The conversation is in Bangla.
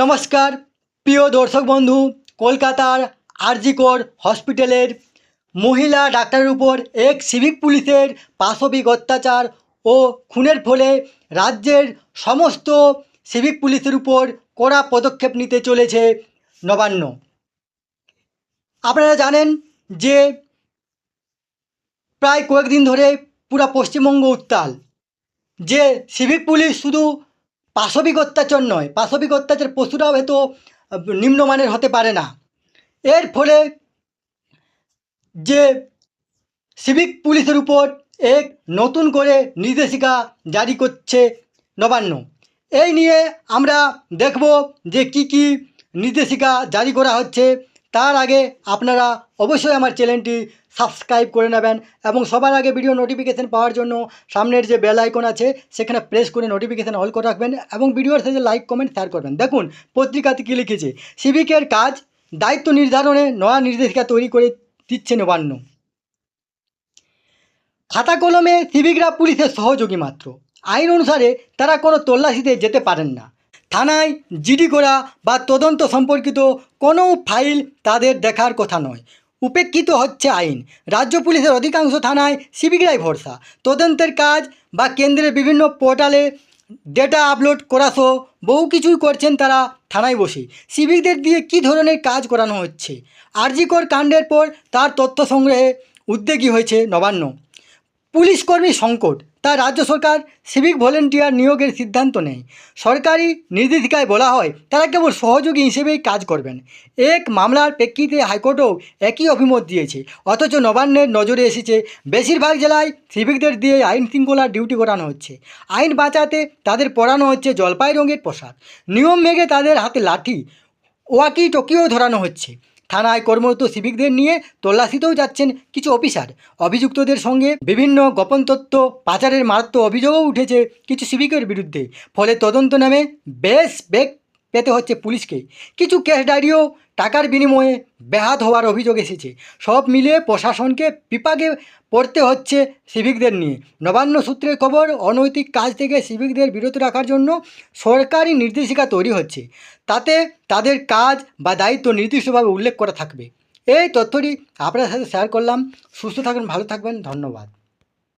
নমস্কার, প্রিয় দর্শক বন্ধু, কলকাতার আরজিকর হসপিটালের মহিলা ডাক্তারের উপর এক সিভিক পুলিশের পাশবিক অত্যাচার ও খুনের ফলে রাজ্যের সমস্ত সিভিক পুলিশের উপর কড়া পদক্ষেপ নিতে চলেছে নবান্ন। আপনারা জানেন যে প্রায় কয়েকদিন ধরে পুরা পশ্চিমবঙ্গ উত্তাল। যে সিভিক পুলিশ শুধু পাশবিক অত্যাচার নয়, পাশবিক অত্যাচার পশুরাও হয়তো নিম্নমানের হতে পারে না। এর ফলে যে সিভিক পুলিশের উপর এক নতুন করে নির্দেশিকা জারি করছে নবান্ন। এই নিয়ে আমরা দেখব যে কি কি নির্দেশিকা জারি করা হচ্ছে। তার আগে আপনারা অবশ্যই আমার চ্যানেলটি সাবস্ক্রাইব করে নেবেন এবং সবার আগে ভিডিও নোটিফিকেশান পাওয়ার জন্য সামনের যে বেল আইকন আছে, সেখানে প্রেস করে নোটিফিকেশান অল করে রাখবেন এবং ভিডিওর সাথে লাইক কমেন্ট শেয়ার করবেন। দেখুন, পত্রিকাতে কী লিখেছে? সিভিকের কাজ দায়িত্ব নির্ধারণে নয়া নির্দেশিকা তৈরি করে দিচ্ছে নবান্ন। খাতা কলমে সিভিকরা পুলিশের সহযোগী মাত্র। আইন অনুসারে তারা কোনো তল্লাশিতে যেতে পারেন না। থানায় জিডি করা বা তদন্ত সম্পর্কিত কোনো ফাইল তাদের দেখার কথা নয়। উপেক্ষিত হচ্ছে আইন। রাজ্য পুলিশের অধিকাংশ থানায় সিভিকরাই ভরসা। তদন্তের কাজ বা কেন্দ্রের বিভিন্ন পোর্টালে ডেটা আপলোড করা সহ বহু কিছুই করছেন তারা থানায় বসে। সিভিকদের দিয়ে কী ধরনের কাজ করানো হচ্ছে? আরজিকর কাণ্ডের পর তার তথ্য সংগ্রহে উদ্যোগী হয়েছে নবান্ন। পুলিশ কর্মী সংকট। তা রাজ্য সরকার সিভিক ভলেন্টিয়ার নিয়োগের সিদ্ধান্ত নেয়। সরকারি নির্দেশিকায় বলা হয়, তারা কেবল সহযোগী হিসেবেই কাজ করবেন। এক মামলার প্রেক্ষিতে হাইকোর্টও একই অভিমত দিয়েছে। অথচ নবান্নের নজরে এসেছে, বেশিরভাগ জেলায় সিভিকদের দিয়ে আইন শৃঙ্খলার ডিউটি করানো হচ্ছে। আইন বাঁচাতে তাদের পড়ানো হচ্ছে জলপাই রঙের পোশাক নিয়ম মেঘে তাদের হাতে লাঠি। ওয়াকি টকিও ধরানো হচ্ছে। থানায় কর্মরত সিভিকদের নিয়ে তল্লাশিতেও যাচ্ছেন কিছু অফিসার। অভিযুক্তদের সঙ্গে বিভিন্ন গোপন তথ্য, পাচারের মারাত্মক অভিযোগও উঠেছে কিছু সিভিকের বিরুদ্ধে। ফলে তদন্ত নামে বেশ বেগ পেতে হচ্ছে পুলিশকে। কিছু কেস ডায়েরিও টাকার বিনিময়ে ব্যাহাত হওয়ার অভিযোগ এসেছে। সব মিলিয়ে প্রশাসনকে বিপাকে পড়তে হচ্ছে সিভিকদের নিয়ে। নবান্ন সূত্রের খবর, অনৈতিক কাজ থেকে সিভিকদের বিরত রাখার জন্য সরকারি নির্দেশিকা তৈরি হচ্ছে। তাতে তাদের কাজ বা দায়িত্ব নির্দিষ্টভাবে উল্লেখ করা থাকবে। এই তথ্যটি আপনার সাথে শেয়ার করলাম। সুস্থ থাকবেন ভালো থাকবেন, ধন্যবাদ।